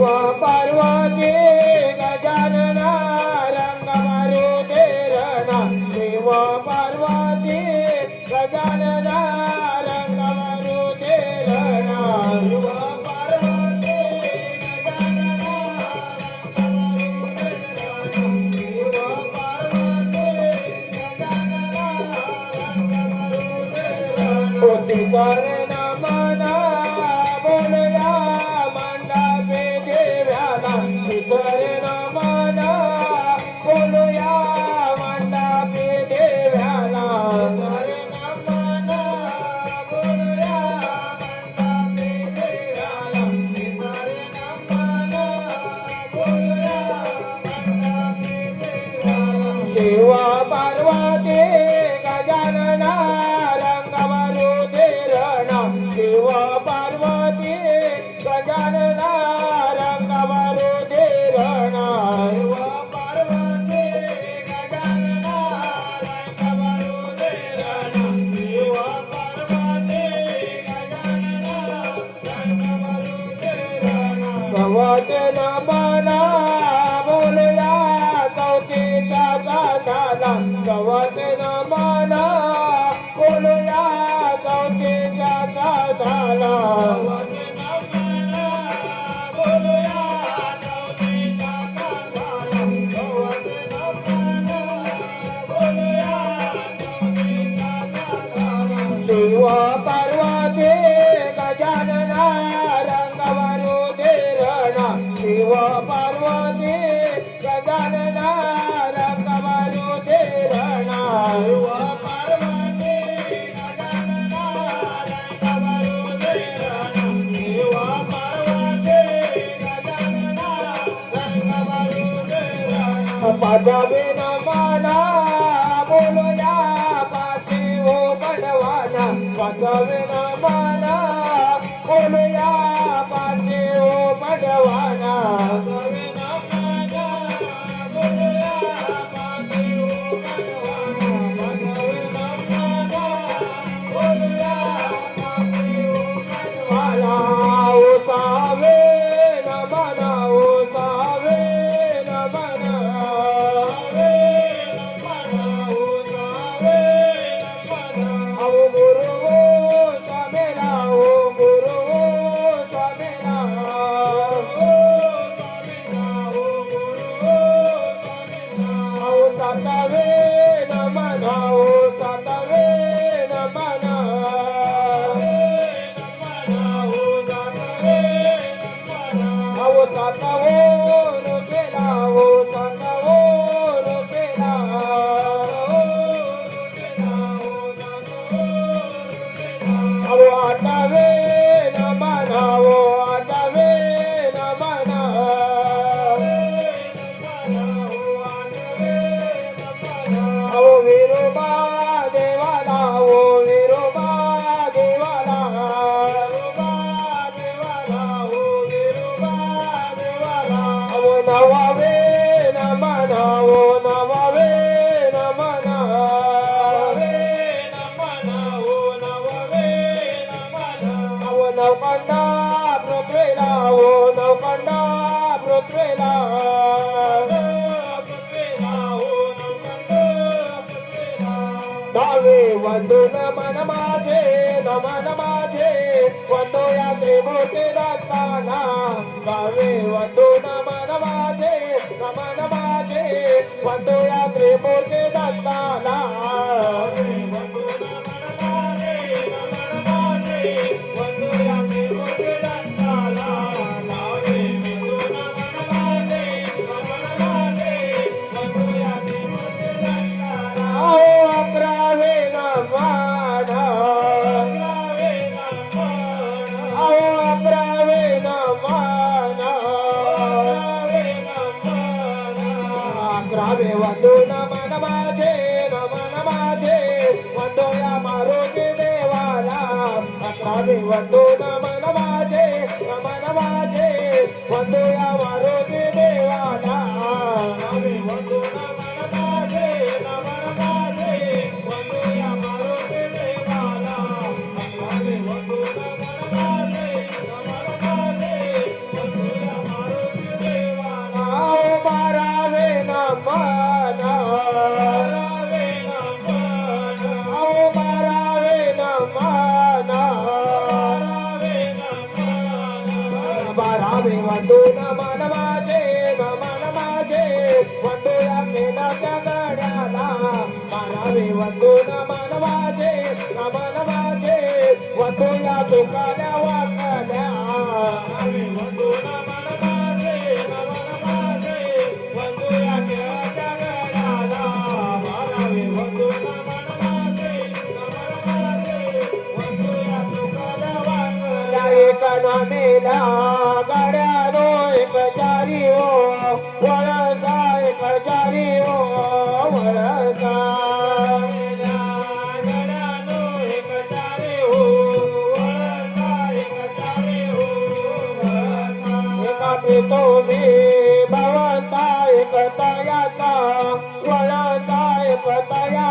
शिवा पार्वती गजानना रंग मारे तेरणा शिवा पार्वती गजानना रंग मारो तेरणा शिवा पार्वती गजानना शिवा पार्वती गजानना रंग मारो तेरणा શિવ પાર્વતી ગજાનન કમલુ ધીરણા શિવ પાર્વતી ગજાનન કમલુ ધીરણા શિવ પાર્વતી ગજાનન કમલુ ધીરણા પાટા सातवे नमन अहो नवावे नमन. हो नवावे नमन. अहो नवकंडा पृथ्वीला हो नवकंडा पृथ्वीला. दावे वंदून मन माझे नमन माझे. वंदो या त्रिभुटी दत्ताना दावे वंदून मन माझे नमन माझे वंदो या दाताना मन माझे वंदो या मारुती देवाला. अकरावे वंदो मन माझे मन माझे वंदो या આવે વંદો ન માનવા જે ન માનવા જે વંદો યા તો કાલ્યા વાસલ્યા આવે વંદો ન માનવા જે ન માનવા જે વંદો યા કે નામે લાગડ્યા નો એક ચારીઓ भवंता एक तयाचा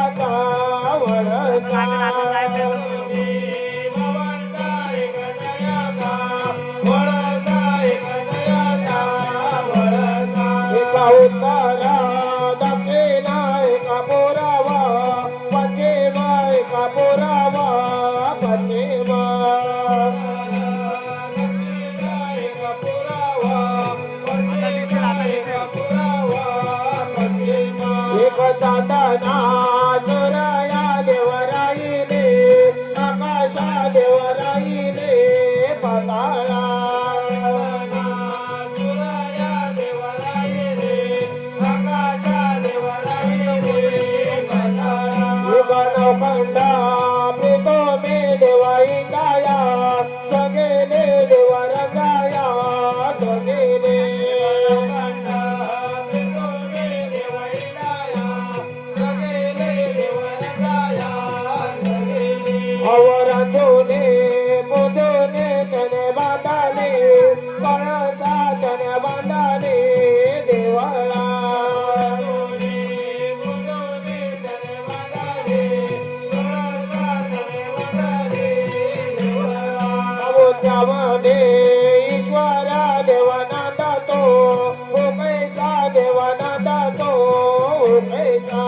नाव दे ईश्वरा देवाना दातो हो पैसा देवाना दातो हो पैसा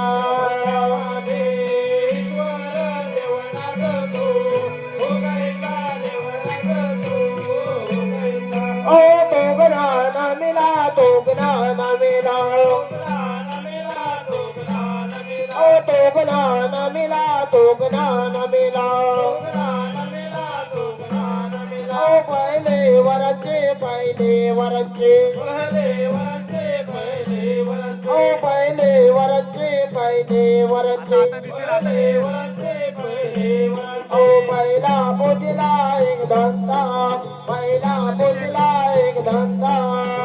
ओ तो गना मिला तो गना मिला ओ तो गना पहिले वरचे. पहिले वरचे ओ पहिले वरचे पहिले वरचे. ओ पहिला पुजला एक धंदा. पहिला पुजला एक धंदा.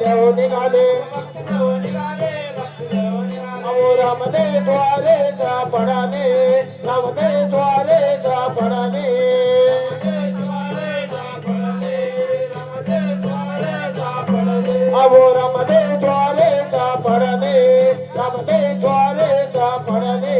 भक्तिदेव निघाले. अहो रामदे द्वारे जा पडाने रामदे द्वारे जा पडाने अहो रामदे द्वारे जा पडाने रामदे द्वारे जा पडाने